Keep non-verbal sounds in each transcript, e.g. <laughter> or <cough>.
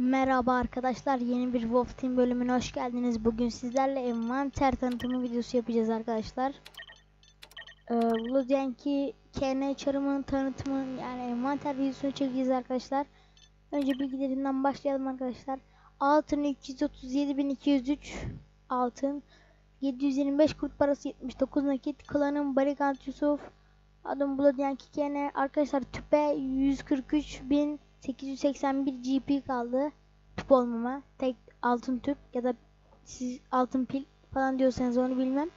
Merhaba arkadaşlar yeni bir Wolf Team bölümüne hoş geldiniz. Bugün sizlerle envanter tanıtımı videosu yapacağız arkadaşlar. Ee, Bloodyankee KN çarımının tanıtımı yani envanter videosunu çekeceğiz arkadaşlar. Önce bilgilerinden başlayalım arkadaşlar. Altın 337.203 altın 725 kurt parası 79 nakit klanın Barikant Yusuf adım Bloodyankee KN arkadaşlar tüpe 143.000 881 GP kaldı. Tüp olmama. Tek altın tüp ya da siz altın pil falan diyorsanız onu bilmem.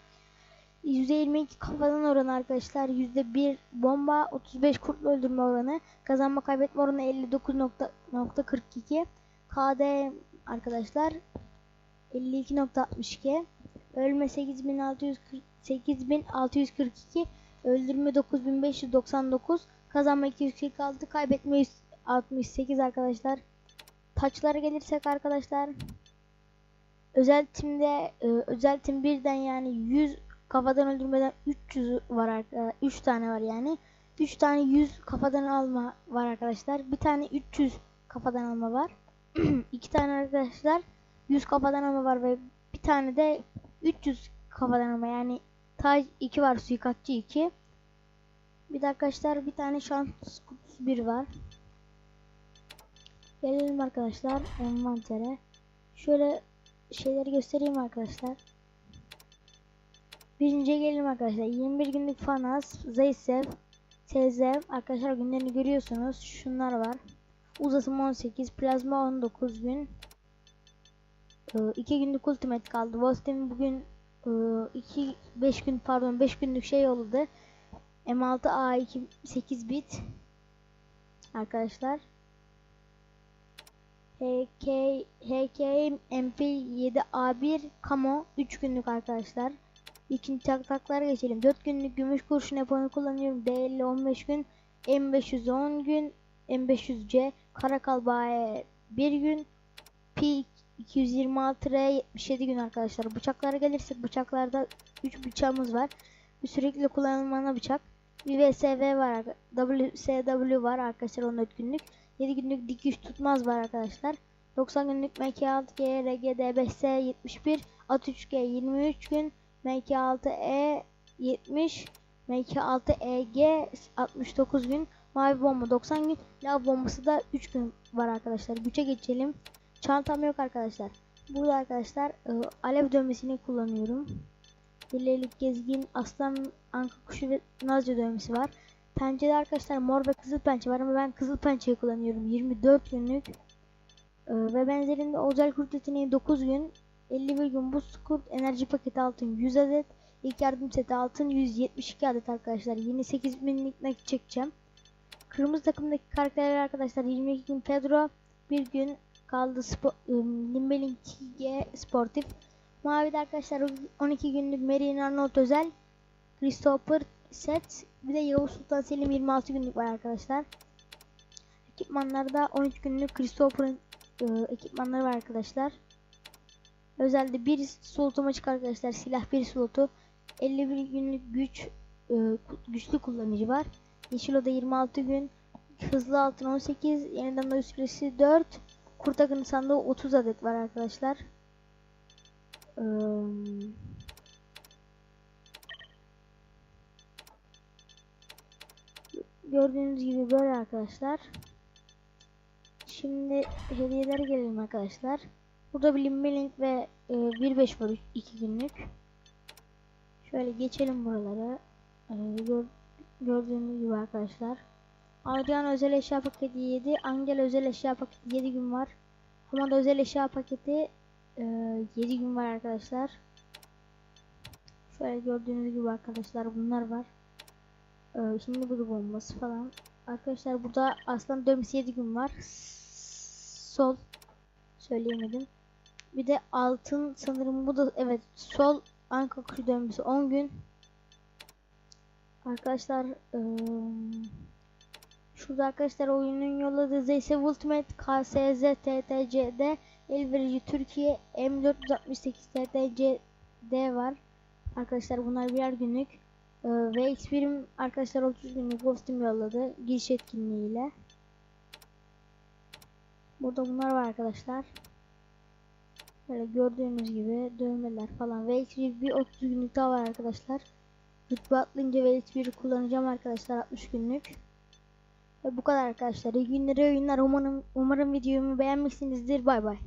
%22 kafadan oranı arkadaşlar. %1 bomba, 35 kurtlu öldürme oranı. Kazanma kaybetme oranı 59.42. KD arkadaşlar 52.62. Ölme 8640 8642. Öldürme 9599. Kazanma 246. Kaybetme 100 68 arkadaşlar. Taçlara gelirsek arkadaşlar. Özel timde e, özel tim birden yani 100 kafadan öldürmeden 300 var arkadaşlar. 3 tane var yani. 3 tane 100 kafadan alma var arkadaşlar. Bir tane 300 kafadan alma var. <clears throat> 2 tane arkadaşlar 100 kafadan alma var ve bir tane de 300 kafadan alma yani taç 2 var suikatçı 2. Bir de arkadaşlar bir tane şans kutusu 1 var. Gelelim arkadaşlar envantere. Şöyle şeyleri göstereyim arkadaşlar. Birinciye gelelim arkadaşlar. 21 günlük Fanas, Zaysev, Tezev arkadaşlar günlerini görüyorsunuz. Şunlar var. Uzasım 18, plazma 19 gün. 2 günlük ultimate kaldı. Vostem bugün 2 5 gün pardon 5 günlük şey oldu. M6 A2 8 bit arkadaşlar. HK, HK MP7A1 Kamo 3 günlük arkadaşlar. İkinci taktaklara geçelim. 4 günlük gümüş kurşun yapını kullanıyorum. D50 15 gün. M510 gün. M500C Karakalbaye 1 gün. P226R 77 gün arkadaşlar. Bıçaklara gelirsek bıçaklarda 3 bıçağımız var. Bir sürekli kullanılmalı bıçak. VSV var. WSW var arkadaşlar 14 günlük. 7 günlük dikiş tutmaz var arkadaşlar. 90 günlük MK6G RGD5S 71 At3G 23 gün MK6E 70 MK6EG 69 gün Mavi bomba 90 gün Lav bombası da 3 gün var arkadaşlar. Güçe geçelim. Çantam yok arkadaşlar. Burada arkadaşlar e, alev dövmesini kullanıyorum. Delilik gezgin aslan anka kuşu ve nazca dövmesi var. Pençede arkadaşlar mor ve kızıl pençe var ama ben kızıl pençeyi kullanıyorum. 24 günlük. Ee, ve benzerinde özel kurt yeteneği 9 gün. 51 gün buz kurt enerji paketi altın 100 adet. İlk yardım seti altın 172 adet arkadaşlar. Yeni 8000'lik nakit çekeceğim. Kırmızı takımdaki karakterler arkadaşlar 22 gün Pedro. Bir gün kaldı Spo Limbeling G Sportif. Mavi'de arkadaşlar 12 günlük Marine Arnold özel. Christopher set bir de Yavuz Sultan Selim 26 günlük var arkadaşlar. Ekipmanlarda 13 günlük Christopher'ın e, ekipmanları var arkadaşlar. Özelde bir slotum açık arkadaşlar. Silah bir slotu. 51 günlük güç e, güçlü kullanıcı var. Yeşil oda 26 gün. Hızlı altın 18. Yeniden doyu süresi 4. Kurt akını sandığı 30 adet var arkadaşlar. Eee Gördüğünüz gibi böyle arkadaşlar. Şimdi hediyelere gelelim arkadaşlar. Burada bir Limmelink ve e, 1.5 var 2 günlük. Şöyle geçelim buralara. E, gör, gördüğünüz gibi arkadaşlar. Adrian özel eşya paketi 7. Angel özel eşya paketi 7 gün var. Hamada özel eşya paketi e, 7 gün var arkadaşlar. Şöyle gördüğünüz gibi arkadaşlar bunlar var. Şimdi bu bombası falan. Arkadaşlar burada aslan dövmesi 7 gün var. Sol söyleyemedim. Bir de altın sanırım bu da evet sol anka kuşu dövmesi 10 gün. Arkadaşlar ıı, şurada arkadaşlar oyunun yolladığı Zeyse Ultimate KSZ TTC'de el verici Türkiye M468 TTC'de var. Arkadaşlar bunlar birer günlük. Ee, ve Xperim arkadaşlar 30 günlük kostüm yolladı giriş etkinliğiyle. Burada bunlar var arkadaşlar. Böyle gördüğünüz gibi dövmeler falan. VX bir 30 günlük daha var arkadaşlar. Rütbe atlayınca VX 1'i kullanacağım arkadaşlar 60 günlük. Ve bu kadar arkadaşlar. İyi günler, iyi oyunlar. Umarım, umarım videomu beğenmişsinizdir. Bay bay.